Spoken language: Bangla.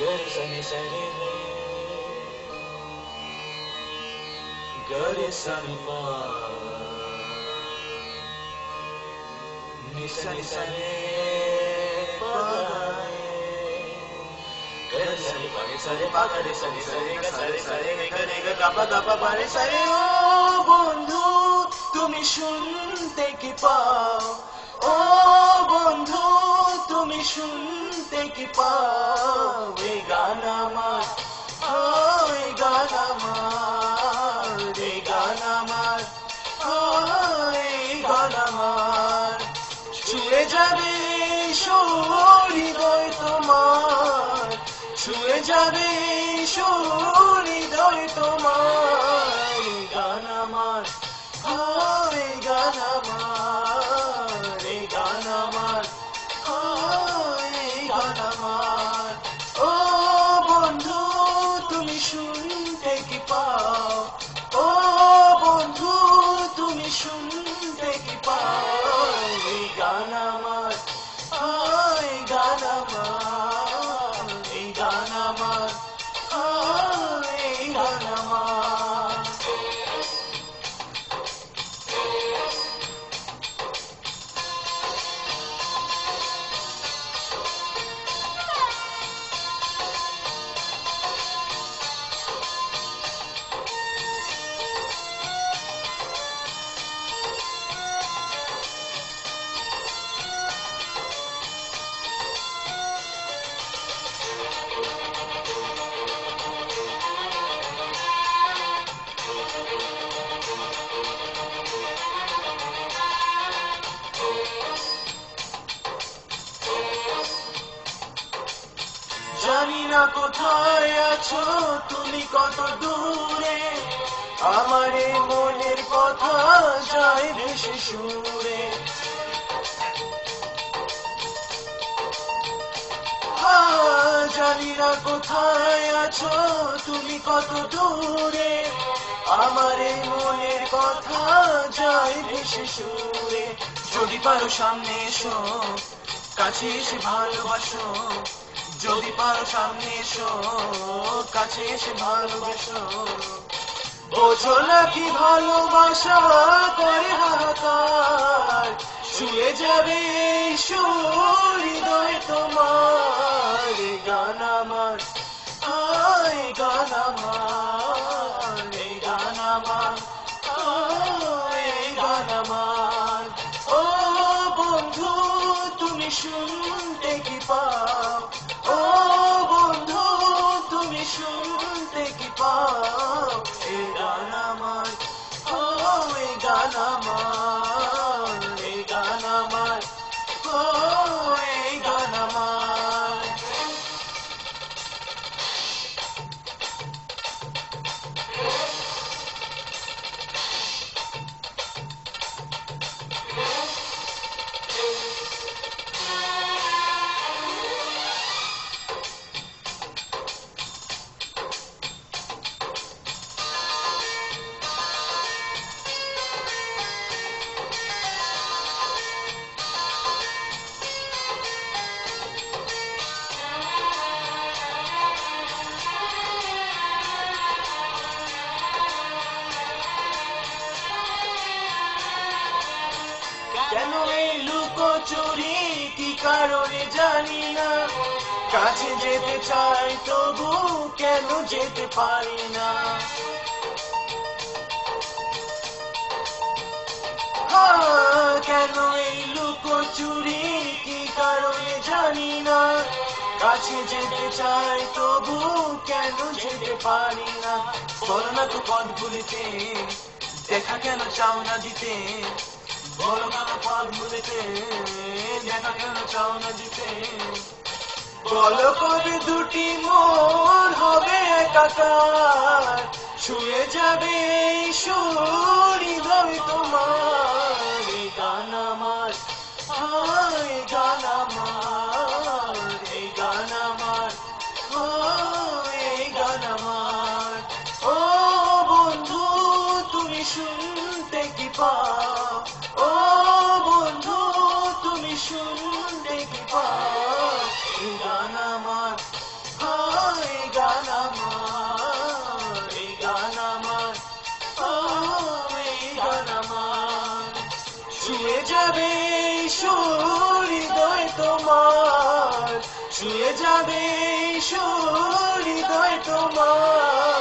गरे सनी सरे रे गरे सनी पा नि सनी सरे पा गरे सनी पा गे सरे पा गरे सनी सरे ग सरे सरे गे गरे ग गा पा गा पा पा रे सरे ও বন্ধু তুমি শুনতে কি পাও ও বন্ধু তুমি শুনতে কি পাও এই গান আমার রে এই গান আমার এই গান আমার ও এই গান আমার ছুঁয়ে যাবে হৃদয় তোমার, ছুঁয়ে যাবে হৃদয় তোমার। তুমি শুনতে কি কোথায় আছো? তুমি কত দূরে? আমার মনের কথা যায় ভেসে সুরে। জানি কোথায় আছো? তুমি কত দূরে? আমার মনের কথা যায় ভেসে সুরে। যদি পারো সামনে এসো, কাছে এসে ভালোবাসো। যদি পারো সামনে এসো, কাছে এসে ভালোবাসো। বোঝো নাকি ভালোবাসা করে হাহাকার শুয়ে যাবে হৃদয় তোমার। গান আমার গান আমার, এই গান আমার গান আমার। ও বন্ধু, তুমি শুনতে কি পাও লুকোচুরি কি কারণে জানি না। কাছে যেতে চাই, তবু কেন যেতে পারি না? কেন এই লুকোচুরি কি কারণে জানি না। কাছে যেতে চাই, তবু কেন যেতে পারি না? বলো না তো পথ ভুলিতে দেখা কেন চাও না দিতে। বলো কেন পথ ভুলিতে দেখা কেন চাও না জিতে বল করে দুটি মন হবে একাকার শুয়ে যাবে সুর তোমার। গান আমার গান গান আমার। শুয়ে যাবে সুহৃদয় তোমার শুয়ে যাবে সুহৃদয় তোমার।